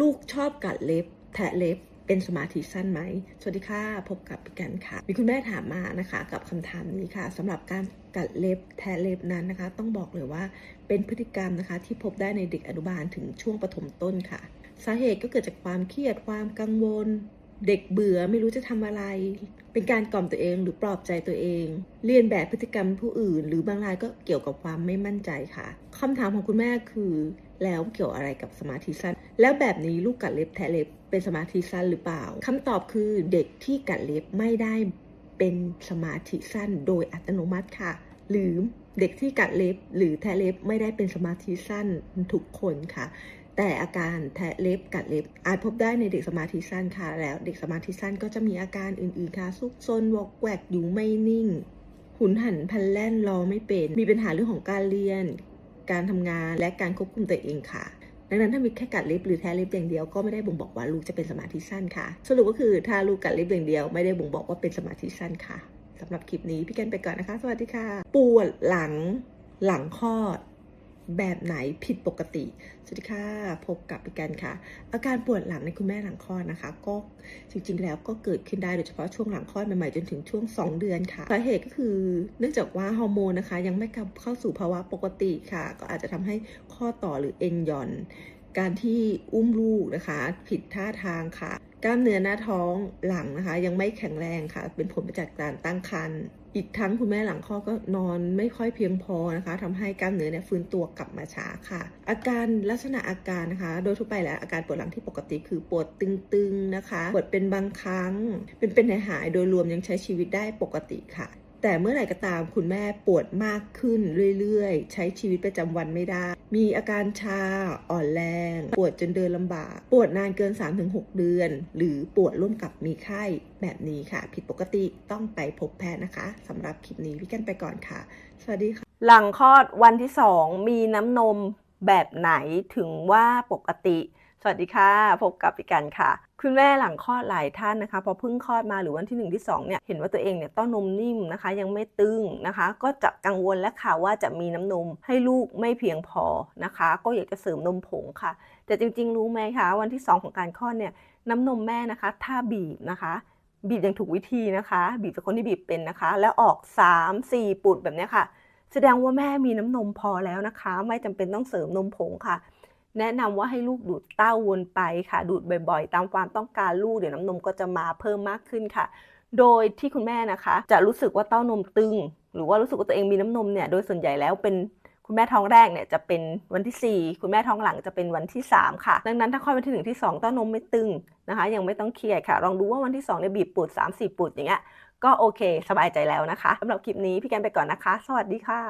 ลูกชอบกัดเล็บ แทะเล็บเป็นสมาธิสั้นไหม สวัสดีค่ะ พบกับพี่กันค่ะ มีคุณแม่ถามมานะคะ กับคำถามนี้ค่ะสำหรับการกัดเล็บแทะเล็บนั้นนะคะ ต้องบอกเลยว่าเป็นพฤติกรรมนะคะ ที่พบได้ในเด็กอนุบาลถึงช่วงปฐมต้นค่ะ สาเหตุก็เกิดจากความเครียดความกังวล เด็กเบื่อไม่รู้จะทำอะไร เป็นการกล่อมตัวเองหรือปลอบใจตัวเอง เรียนแบบพฤติกรรมผู้อื่น หรือบางรายก็เกี่ยวกับความไม่มั่นใจค่ะคำถามของคุณแม่คือ แล้วเกี่ยวอะไรกับสมาธิสั้น แล้วแบบนี้ลูกกัดเล็บแทะเล็บเป็นสมาธิสั้นหรือเปล่าคำตอบคือเด็กที่กัดเล็บไม่ได้เป็นสมาธิสั้นโดยอัตโนมัติค่ะ หรือเด็กที่กัดเล็บ หรือแทะเล็บไม่ได้เป็นสมาธิสั้นทุกคนค่ะ แต่อาการแทะเล็บกัดเล็บ อาจพบได้ในเด็กสมาธิสั้นค่ะ แล้วเด็กสมาธิสั้นก็จะมีอาการอื่นๆค่ะซุกซนวอกแวกอยู่ไม่นิ่ง หุนหันพลันแล่นรอไม่เป็น มีปัญหาเรื่องของการเรียน การทำงานและการควบคุมตัวเองค่ะดังนั้นถ้ามีแค่กัดเล็บหรือแทะเล็บอย่างเดียวก็ไม่ได้บ่งบอกว่าลูกจะเป็นสมาธิสั้นค่ะ สรุปก็คือถ้าลูกกัดเล็บอย่างเดียวไม่ได้บ่งบอกว่าเป็นสมาธิสั้นค่ะสำหรับคลิปนี้พี่กันไปก่อนนะคะ สวัสดีค่ะ ปวดหลังหลังคลอด แบบไหนผิดปกติ สวัสดีค่ะ พบกับพี่กันค่ะ อาการปวดหลังในคุณแม่หลังคลอดนะคะ ก็จริงๆแล้วก็เกิดขึ้นได้โดยเฉพาะช่วงหลังคลอดใหม่ๆจนถึงช่วง 2 เดือนค่ะสาเหตุก็คือ เนื่องจากว่าฮอร์โมนนะคะ ยังไม่กลับเข้าสู่ภาวะปกติค่ะ ก็อาจจะทำให้ข้อต่อหรือเอ็นหย่อน การที่อุ้มลูกนะคะ ผิดท่าทางค่ะ กล้ามเนื้อหน้าท้องหลังนะคะ ยังไม่แข็งแรงค่ะ เป็นผลมาจากการตั้งครรภ์อีกทั้งคุณแม่หลังคลอดก็นอนไม่ค่อยเพียงพอนะคะทำให้กล้ามเนื้อเนี่ยฟื้นตัวกลับมาช้าค่ะ อาการลักษณะอาการนะคะ โดยทั่วไปแล้วอาการปวดหลังที่ปกติคือปวดตึงๆนะคะปวดเป็นบางครั้ง เป็นเป็นหายๆโดยรวมยังใช้ชีวิตได้ปกติค่ะแต่เมื่อไหร่ก็ตามคุณแม่ปวดมากขึ้นเรื่อยๆ ใช้ชีวิตประจำวันไม่ได้ มีอาการชาอ่อนแรง ปวดจนเดินลำบาก ปวดนานเกิน 3-6 เดือน หรือปวดร่วมกับมีไข้แบบนี้ค่ะ ผิดปกติต้องไปพบแพทย์นะคะสำหรับคลิปนี้พี่กันไปก่อนค่ะ สวัสดีค่ะ หลังคลอดวันที่สองมีน้ำนมแบบไหนถึงว่าปกติ วัสดีค่ะ พบกับพี่กันค่ะ คุณแม่หลังคลอดหลายท่านนะคะ พอเพิ่งคลอดมาหรือวันที่1ที่2เนี่ยเห็นว่าตัวเองเนี่ยต้านมนิ่มนะคะ ยังไม่ตึงนะคะ ก็จะกังวลและค่ะว่าจะมีน้ำนมให้ลูกไม่เพียงพอนะคะ ก็อยากจะเสริมนมผงค่ะ แต่จริง ๆ รู้ไหมคะ วันที่ 2 ของการคลอดเนี่ยน้ำนมแม่นะคะ ถ้าบีบนะคะบีบอย่างถูกวิธีนะคะ บีบจากคนที่บีบเป็นนะคะ แล้วออก 3 4 ปุดแบบนี้ค่ะ แสดงว่าแม่มีน้ำนมพอแล้วนะคะ ไม่จำเป็นต้องเสริมนมผงค่ะ แนะนำว่าให้ลูกดูดเต้าวนไปค่ะ ดูดบ่อยๆ ตามความต้องการลูกเดี๋ยวน้ำนมก็จะมาเพิ่มมากขึ้นค่ะ โดยที่คุณแม่นะคะ จะรู้สึกว่าเต้านมตึง หรือว่ารู้สึกว่าตัวเองมีน้ำนมเนี่ยโดยส่วนใหญ่แล้วเป็นคุณแม่ท้องแรกเนี่ยจะเป็นวันที่ 4 คุณแม่ท้องหลังจะเป็นวันที่ 3 ค่ะ ดังนั้นถ้าคลอดวันที่ 1 ที่2เต้านมไม่ตึงนะคะ ยังไม่ต้องเครียดค่ะ ลองดูว่าวันที่2เนี่ยบีบปุด3 4ปุดอย่างเงี้ยก็โอเค สบายใจแล้วนะคะสำหรับคลิปนี้พี่แกนไปก่อนนะคะ สวัสดีค่ะ